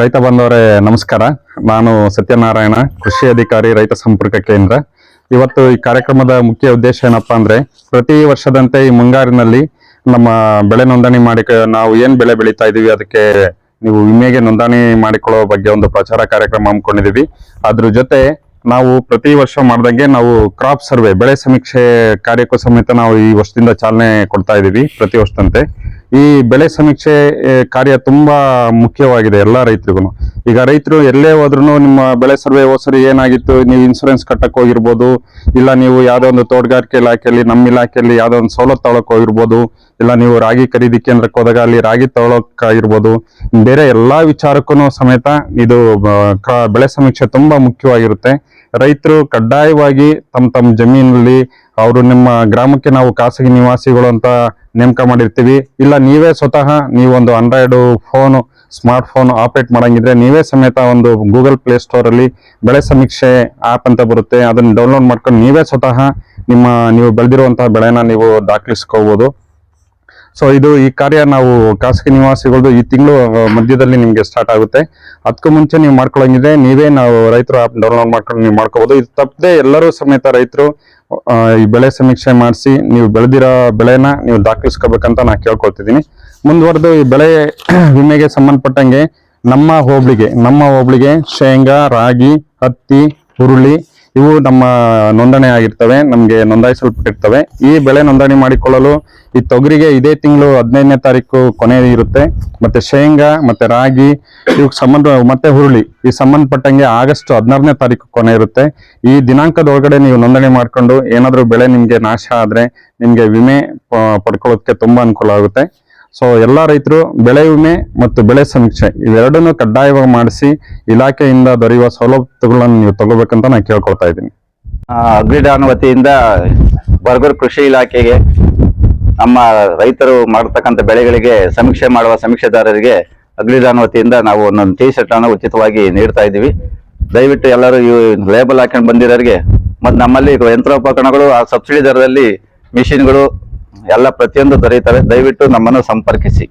ರೈತ ಬಂದವರೇ, ನಮಸ್ಕಾರ. ನಾನು ಸತ್ಯನಾರಾಯಣ, ಕೃಷಿ ಅಧಿಕಾರಿ, ರೈತ ಸಂಪರ್ಕ ಕೇಂದ್ರ. ಇವತ್ತು ಈ ಕಾರ್ಯಕ್ರಮದ ಮುಖ್ಯ ಉದ್ದೇಶ ಏನಪ್ಪಾ ಅಂದ್ರೆ, ಪ್ರತಿ ವರ್ಷದಂತೆ ಈ ಮುಂಗಾರಿನಲ್ಲಿ ನಮ್ಮ ಬೆಳೆ ನೋಂದಣಿ ಮಾಡಿ ನಾವು ಏನ್ ಬೆಳೆ ಬೆಳೀತಾ ಇದೀವಿ, ಅದಕ್ಕೆ ನೀವು ವಿಮೆಗೆ ನೋಂದಣಿ ಮಾಡಿಕೊಳ್ಳೋ ಬಗ್ಗೆ ಒಂದು ಪ್ರಚಾರ ಕಾರ್ಯಕ್ರಮ ಹಮ್ಮಿಕೊಂಡಿದೀವಿ ಅದ್ರ ಜೊತೆ ನಾವು ಪ್ರತಿ ವರ್ಷ ಮಾಡ್ದಂಗೆ ನಾವು ಕ್ರಾಪ್ ಸರ್ವೆ ಬೆಳೆ ಸಮೀಕ್ಷೆ ಕಾರ್ಯಕ್ಕೂ ಸಮೇತ ನಾವು ಈ ವರ್ಷದಿಂದ ಚಾಲನೆ ಕೊಡ್ತಾ ಇದೀವಿ ಪ್ರತಿ ವರ್ಷದಂತೆ. ಈ ಬೆಳೆ ಸಮೀಕ್ಷೆ ಕಾರ್ಯ ತುಂಬಾ ಮುಖ್ಯವಾಗಿದೆ ಎಲ್ಲಾ ರೈತರಿಗೂ. ಈಗ ರೈತರು ಎಲ್ಲೇ ಹೋದ್ರು ನಿಮ್ಮ ಬೆಳೆ ಸರ್ವೆ ಹೋಸರಿ ಏನಾಗಿತ್ತು? ನೀವು ಇನ್ಸೂರೆನ್ಸ್ ಕಟ್ಟಕ್ ಹೋಗಿರ್ಬೋದು, ಇಲ್ಲ ನೀವು ಯಾವ್ದೋ ಒಂದು ತೋಟಗಾರಿಕೆ ಇಲಾಖೆಯಲ್ಲಿ, ನಮ್ಮ ಇಲಾಖೆಯಲ್ಲಿ ಯಾವ್ದೋ ಒಂದು ಸವಲತ್ತು ತಗೊಳಕ್ ಹೋಗಿರ್ಬೋದು, ಇಲ್ಲ ನೀವು ರಾಗಿ ಖರೀದಿ ಕೇಂದ್ರಕ್ಕೆ ಹೋದಾಗ ಅಲ್ಲಿ ರಾಗಿ ತಗೊಳಕ್ ಆಗಿರ್ಬೋದು, ಬೇರೆ ಎಲ್ಲಾ ವಿಚಾರಕ್ಕೂ ಸಮೇತ ಇದು ಬೆಳೆ ಸಮೀಕ್ಷೆ ತುಂಬಾ ಮುಖ್ಯವಾಗಿರುತ್ತೆ. ರೈತರು ಕಡ್ಡಾಯವಾಗಿ ತಮ್ಮ ತಮ್ಮ ಜಮೀನಲ್ಲಿ ಅವರು ನಿಮ್ಮ ಗ್ರಾಮಕ್ಕೆ ನಾವು ಖಾಸಗಿ ನಿವಾಸಿಗಳು ಅಂತ ನೇಮಕ ಮಾಡಿರ್ತೀವಿ. ಇಲ್ಲ, ನೀವೇ ಸ್ವತಃ ನೀವೊಂದು Android phone smart phone operate ಮಾಡಂಗಿದ್ರೆ ನೀವೇ ಸಮೇತ ಒಂದು ಗೂಗಲ್ ಪ್ಲೇ ಸ್ಟೋರ್ ಅಲ್ಲಿ ಬೆಳೆ ಸಮೀಕ್ಷೆ ಆಪ್ ಅಂತ ಬರುತ್ತೆ. ಅದನ್ನ ಡೌನ್ಲೋಡ್ ಮಾಡ್ಕೊಂಡು ನೀವೇ ಸ್ವತಃ ನಿಮ್ಮ, ನೀವು ಬೆಳೆದಿರುವಂತಹ ಬೆಳೆನ ನೀವು ದಾಖಲಿಸ್ಕೋಬಹುದು ಸೊ ಇದು ಈ ಕಾರ್ಯ ನಾವು ಖಾಸಗಿ ನಿವಾಸಿಗಳದ್ದು ಈ ತಿಂಗಳು ಮಧ್ಯದಲ್ಲಿ ನಿಮಗೆ ಸ್ಟಾರ್ಟ್ ಆಗುತ್ತೆ. ಅದಕ್ಕೂ ಮುಂಚೆ ನೀವು ಮಾಡ್ಕೊಳ್ಳೋಂಗಿದೆ ನೀವೇ ನಾವು ರೈತರು ಆ್ಯಪ್ ಡೌನ್ಲೋಡ್ ಮಾಡ್ಕೊಂಡು ನೀವು ಮಾಡ್ಕೋಬೋದು. ಇದು ತಪ್ಪದೆ ಎಲ್ಲರೂ ಸಮೇತ ರೈತರು ಈ ಬೆಳೆ ಸಮೀಕ್ಷೆ ಮಾಡಿಸಿ, ನೀವು ಬೆಳೆದಿರೋ ಬೆಳೆನ ನೀವು ದಾಖಲಿಸ್ಕೋಬೇಕಂತ ನಾನು ಕೇಳ್ಕೊಳ್ತಿದ್ದೀನಿ. ಮುಂದುವರೆದು ಈ ಬೆಳೆ ವಿಮೆಗೆ ಸಂಬಂಧಪಟ್ಟಂಗೆ ನಮ್ಮ ಹೋಬಳಿಗೆ ನಮ್ಮ ಹೋಬಳಿಗೆ ಶೇಂಗಾ, ರಾಗಿ, ಹತ್ತಿ, ಹುರುಳಿ ಇವು ನಮ್ಮ ನೋಂದಣಿ ಆಗಿರ್ತವೆ, ನಮಗೆ ನೋಂದಾಯಿಸಲ್ಪಟ್ಟಿರ್ತವೆ ಈ ಬೆಳೆ ನೋಂದಣಿ ಮಾಡಿಕೊಳ್ಳಲು ಈ ತೊಗರಿಗೆ ಇದೇ ತಿಂಗಳು ಹದಿನೈದನೇ ತಾರೀಕು ಕೊನೆ ಇರುತ್ತೆ. ಮತ್ತೆ ಶೇಂಗಾ, ಮತ್ತೆ ರಾಗಿ ಇವಕ್ಕೆ ಸಂಬಂಧ, ಮತ್ತೆ ಹುರುಳಿ, ಈ ಸಂಬಂಧಪಟ್ಟಂಗೆ ಆಗಸ್ಟ್ ಹದಿನಾರನೇ ತಾರೀಕು ಕೊನೆ ಇರುತ್ತೆ. ಈ ದಿನಾಂಕದ ಒಳಗಡೆ ನೀವು ನೋಂದಣಿ ಮಾಡ್ಕೊಂಡು ಏನಾದರೂ ಬೆಳೆ ನಿಮಗೆ ನಾಶ ಆದರೆ ನಿಮಗೆ ವಿಮೆ ಪಡ್ಕೊಳ್ಳೋದಕ್ಕೆ ತುಂಬಾ ಅನುಕೂಲ ಆಗುತ್ತೆ. ಸೊ ಎಲ್ಲ ರೈತರು ಬೆಳೆ ವಿಮೆ ಮತ್ತು ಬೆಳೆ ಸಮೀಕ್ಷೆ ಇವೆರಡನ್ನೂ ಕಡ್ಡಾಯವಾಗಿ ಮಾಡಿಸಿ ಇಲಾಖೆಯಿಂದ ದೊರೆಯುವ ಸೌಲಭ್ಯಗಳನ್ನು ನೀವು ತಗೋಬೇಕಂತ ನಾನು ಕೇಳ್ಕೊಳ್ತಾ ಇದ್ದೀನಿ. ಅಗ್ರಿಡಾನ್ ವತಿಯಿಂದ ಬರಗೂರು ಕೃಷಿ ಇಲಾಖೆಗೆ ನಮ್ಮ ರೈತರು ಮಾಡತಕ್ಕಂಥ ಬೆಳೆಗಳಿಗೆ ಸಮೀಕ್ಷೆ ಮಾಡುವ ಸಮೀಕ್ಷೆದಾರರಿಗೆ ಅಗ್ರಿಡಾನ್ ವತಿಯಿಂದ ನಾವು ಒಂದೊಂದು ಟೀ ಶರ್ಟ್ ಅನ್ನು ಉಚಿತವಾಗಿ ನೀಡ್ತಾ ಇದ್ದೀವಿ. ದಯವಿಟ್ಟು ಎಲ್ಲರೂ ಲೇಬಲ್ ಹಾಕೊಂಡು ಬಂದಿರೋರಿಗೆ, ಮತ್ತು ನಮ್ಮಲ್ಲಿ ಯಂತ್ರೋಪಕರಣಗಳು, ಆ ಸಬ್ಸಿಡಿ ದರದಲ್ಲಿ ಮಿಷಿನ್ಗಳು ಎಲ್ಲ ಪ್ರತಿಯೊಂದು ದೊರೆಯುತ್ತವೆ. ದಯವಿಟ್ಟು ನಮ್ಮನ್ನು ಸಂಪರ್ಕಿಸಿ.